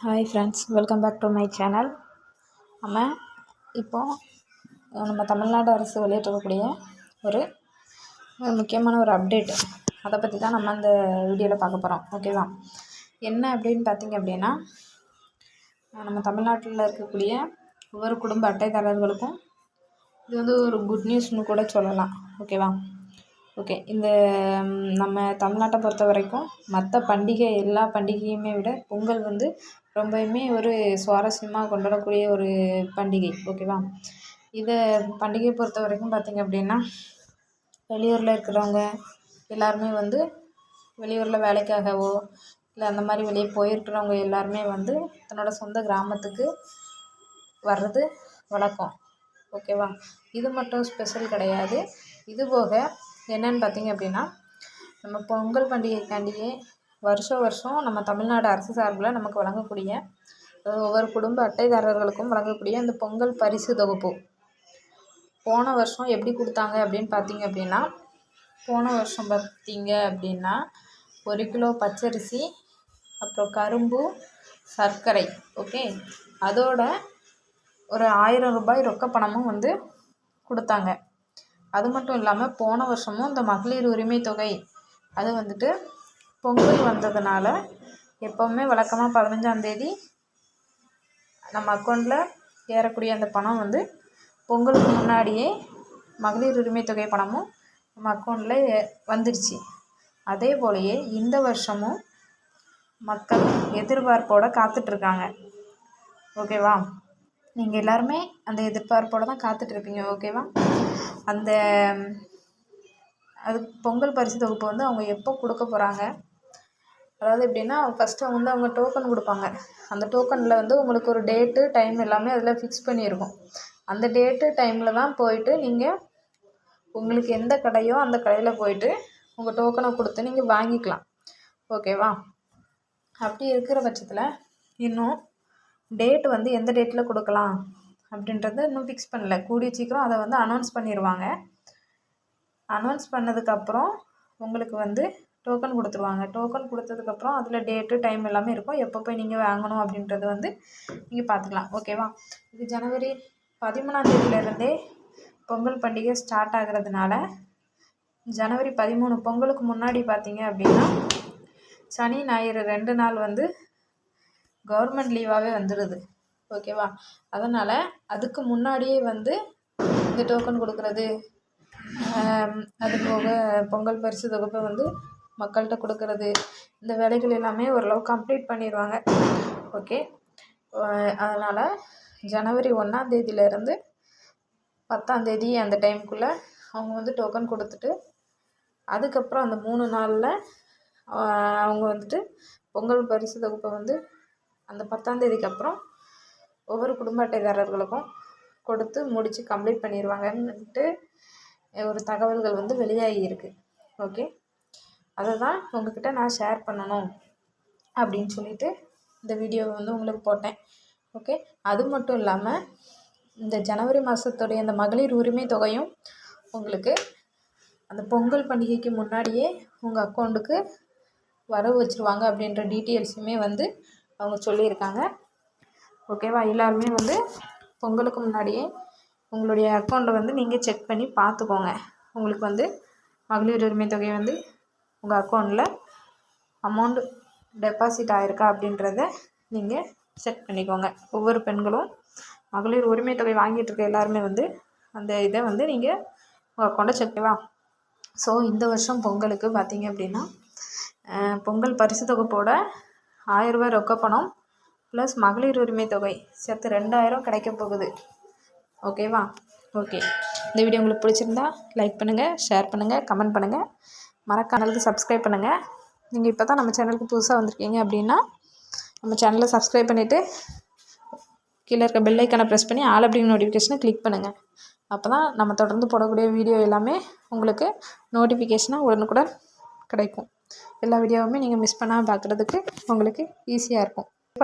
Hi friends welcome back to my channel நம்ம இப்போது நம்ம தமிழ்நாடு அரசு வெளியிட்டிருக்கக்கூடிய ஒரு ஒரு முக்கியமான ஒரு அப்டேட் அதை பற்றி தான் நம்ம இந்த வீடியோவில் பார்க்க போகிறோம் ஓகேவா என்ன அப்படின்னு பார்த்தீங்க அப்படின்னா நம்ம தமிழ்நாட்டில் இருக்கக்கூடிய ஒவ்வொரு குடும்ப அட்டைதாரர்களுக்கும் இது வந்து ஒரு குட் நியூஸ்னு கூட சொல்லலாம். ஓகேவா ஓகே இந்த நம்ம தமிழ்நாட்டை பொறுத்த வரைக்கும் மற்ற பண்டிகை எல்லா பண்டிகையுமே விட பொங்கல் வந்து ரொம்பவுமே ஒரு சுவாரஸ்யமாக கொண்டாடக்கூடிய ஒரு பண்டிகை ஓகேவா? இதை பண்டிகையை பொறுத்த வரைக்கும் பார்த்திங்க அப்படின்னா வெளியூரில் இருக்கிறவங்க எல்லாருமே வந்து வெளியூரில் வேலைக்காகவோ இல்லை அந்த மாதிரி வெளியே போயிருக்கிறவங்க எல்லாருமே வந்து தன்னோட சொந்த கிராமத்துக்கு வர்றது வழக்கம் ஓகேவா? இது மட்டும் ஸ்பெஷல் கிடையாது. இது போக என்னென்னு பார்த்திங்க அப்படின்னா நம்ம பொங்கல் பண்டிகைக்காண்டியே வருஷம் வருஷம் நம்ம தமிழ்நாடு அரசு சார்பில் நமக்கு வழங்கக்கூடிய ஒவ்வொரு குடும்ப அட்டைதாரர்களுக்கும் வழங்கக்கூடிய அந்த பொங்கல் பரிசு தொகுப்பு. போன வருஷம் எப்படி கொடுத்தாங்க அப்படின்னு பார்த்தீங்க அப்படின்னா போன வருஷம் பார்த்தீங்க அப்படின்னா ஒரு கிலோ பச்சரிசி அப்புறம் கரும்பு சர்க்கரை ஓகே? அதோட ஒரு ஆயிரம் ரூபாய் ரொக்க பணமும் வந்து கொடுத்தாங்க. அது மட்டும் இல்லாமல் போன வருஷமும் இந்த மகளிர் உரிமை தொகை அது வந்துட்டு பொங்கல் வந்ததுனால எப்போவுமே வழக்கமாக பதினஞ்சாந்தேதி நம்ம அக்கௌண்ட்டில் ஏறக்கூடிய அந்த பணம் வந்து பொங்கலுக்கு முன்னாடியே மகளிர் உரிமை தொகை பணமும் நம்ம அக்கௌண்ட்டில் வந்துடுச்சு அதே போலயே இந்த வருஷமும் மக்கள் எதிர்பார்ப்போடு காத்துட்ருக்காங்க. ஓகேவா? நீங்கள் எல்லாருமே அந்த எதிர்பார்ப்போடு தான் காத்துட்ருப்பீங்க ஓகேவா? அந்த அது பொங்கல் பரிசு தொகுப்பு வந்து அவங்க எப்போ கொடுக்க போகிறாங்க அதாவது எப்படின்னா ஃபஸ்ட்டு வந்து அவங்க டோக்கன் கொடுப்பாங்க. அந்த டோக்கனில் வந்து உங்களுக்கு ஒரு டேட்டு டைம் எல்லாமே அதில் ஃபிக்ஸ் பண்ணியிருக்கும். அந்த டேட்டு டைமில் தான் போயிட்டு நீங்கள் உங்களுக்கு எந்த கடையோ அந்த கடையில் போயிட்டு உங்கள் டோக்கனை கொடுத்து நீங்கள் வாங்கிக்கலாம். ஓகேவா அப்படி இருக்கிற பட்சத்தில் இன்னும் டேட் வந்து எந்த டேட்டில் கொடுக்கலாம் அப்படின்றத இன்னும் ஃபிக்ஸ் பண்ணல. கூடிய சீக்கிரம் அதை வந்து அனௌன்ஸ் பண்ணிடுவாங்க அனௌன்ஸ் பண்ணதுக்கப்புறம் உங்களுக்கு வந்து டோக்கன் கொடுத்துருவாங்க. டோக்கன் கொடுத்ததுக்கப்புறம் அதில் டேட்டு டைம் எல்லாமே இருக்கும். எப்போ போய் நீங்கள் வாங்கணும் அப்படின்றது வந்து நீங்கள் பார்த்துக்கலாம் ஓகேவா இது ஜனவரி பதிமூணாம் தேதியிலேருந்தே பொங்கல் பண்டிகை ஸ்டார்ட் ஆகிறதுனால ஜனவரி பதிமூணு பொங்கலுக்கு முன்னாடி பார்த்தீங்க அப்படின்னா சனி ஞாயிறு ரெண்டு நாள் வந்து கவர்மெண்ட் லீவாகவே வந்துடுது ஓகேவா அதனால் அதுக்கு முன்னாடியே வந்து இந்த டோக்கன் கொடுக்குறது அது போக பொங்கல் பரிசு தொகுப்பை வந்து மக்கள்கிட்ட கொடுக்கறது இந்த வேலைகள் எல்லாமே ஓரளவு கம்ப்ளீட் பண்ணிடுவாங்க ஓகே அதனால் ஜனவரி ஒன்றாந்தேதியிலேருந்து பத்தாந்தேதி அந்த டைமுக்குள்ளே அவங்க வந்து டோக்கன் கொடுத்துட்டு அதுக்கப்புறம் அந்த மூணு நாளில் அவங்க வந்துட்டு பொங்கல் பரிசு தொகுப்பை வந்து அந்த பத்தாந்தேதிக்கு அப்புறம் ஒவ்வொரு குடும்ப அட்டைதாரர்களுக்கும் கொடுத்து முடித்து கம்ப்ளீட் பண்ணிடுவாங்கன்ட்டு ஒரு தகவல்கள் வந்து வெளியாகி இருக்குது ஓகே அதை தான் உங்ககிட்ட நான் ஷேர் பண்ணணும் அப்படின்னு சொல்லிட்டு இந்த வீடியோவை வந்து உங்களுக்கு போட்டேன். ஓகே அது மட்டும் இல்லாமல் இந்த ஜனவரி மாதத்துடைய அந்த மகளிர் உரிமை தொகையும் உங்களுக்கு அந்த பொங்கல் பண்டிகைக்கு முன்னாடியே உங்கள் அக்கௌண்ட்டுக்கு வரவு வச்சுருவாங்க அப்படின்ற டீட்டெயில்ஸுமே வந்து அவங்க சொல்லியிருக்காங்க. ஓகேவா எல்லாருமே வந்து பொங்கலுக்கு முன்னாடியே உங்களுடைய அக்கௌண்ட்டை வந்து நீங்கள் செக் பண்ணி பார்த்துக்கோங்க. உங்களுக்கு வந்து மகளிர் உரிமை தொகை வந்து உங்கள் அக்கௌண்ட்டில் அமௌண்ட் டெபாசிட் ஆகிருக்கா அப்படின்றத நீங்கள் செக் பண்ணிக்கோங்க. ஒவ்வொரு பெண்களும் மகளிர் உரிமை தொகை வாங்கிட்டு இருக்க எல்லாருமே வந்து அந்த இதை வந்து நீங்கள் உங்கள் அக்கௌண்ட்டை செக் பண்ணி ஸோ இந்த வருஷம் பொங்கலுக்கு பார்த்தீங்க அப்படின்னா பொங்கல் பரிசு தொகுப்போட ஆயிரரூபா ரொக்க பணம் ப்ளஸ் மகளிர் உரிமை தொகை சேர்த்து ரெண்டாயிரம் கிடைக்க போகுது. ஓகேவா ஓகே இந்த வீடியோ உங்களுக்கு பிடிச்சிருந்தா லைக் பண்ணுங்கள் ஷேர் பண்ணுங்கள் கமெண்ட் பண்ணுங்கள் மறக்காமலுக்கு சப்ஸ்கிரைப் பண்ணுங்கள் நீங்கள் இப்போ தான் நம்ம சேனலுக்கு புதுசாக வந்திருக்கீங்க அப்படின்னா நம்ம சேனலை சப்ஸ்கிரைப் பண்ணிவிட்டு கீழே இருக்க பெல் ஐக்கனை ப்ரெஸ் பண்ணி ஆல் அப்படிங்கிற நோட்டிஃபிகேஷனை கிளிக் பண்ணுங்கள் அப்போ தான் நம்ம தொடர்ந்து போடக்கூடிய வீடியோ எல்லாமே உங்களுக்கு நோட்டிஃபிகேஷனாக உடனுக்குடன் கிடைக்கும். எல்லா வீடியோவுமே நீங்கள் மிஸ் பண்ணாமல் பார்க்குறதுக்கு உங்களுக்கு ஈஸியாக இருக்கும்.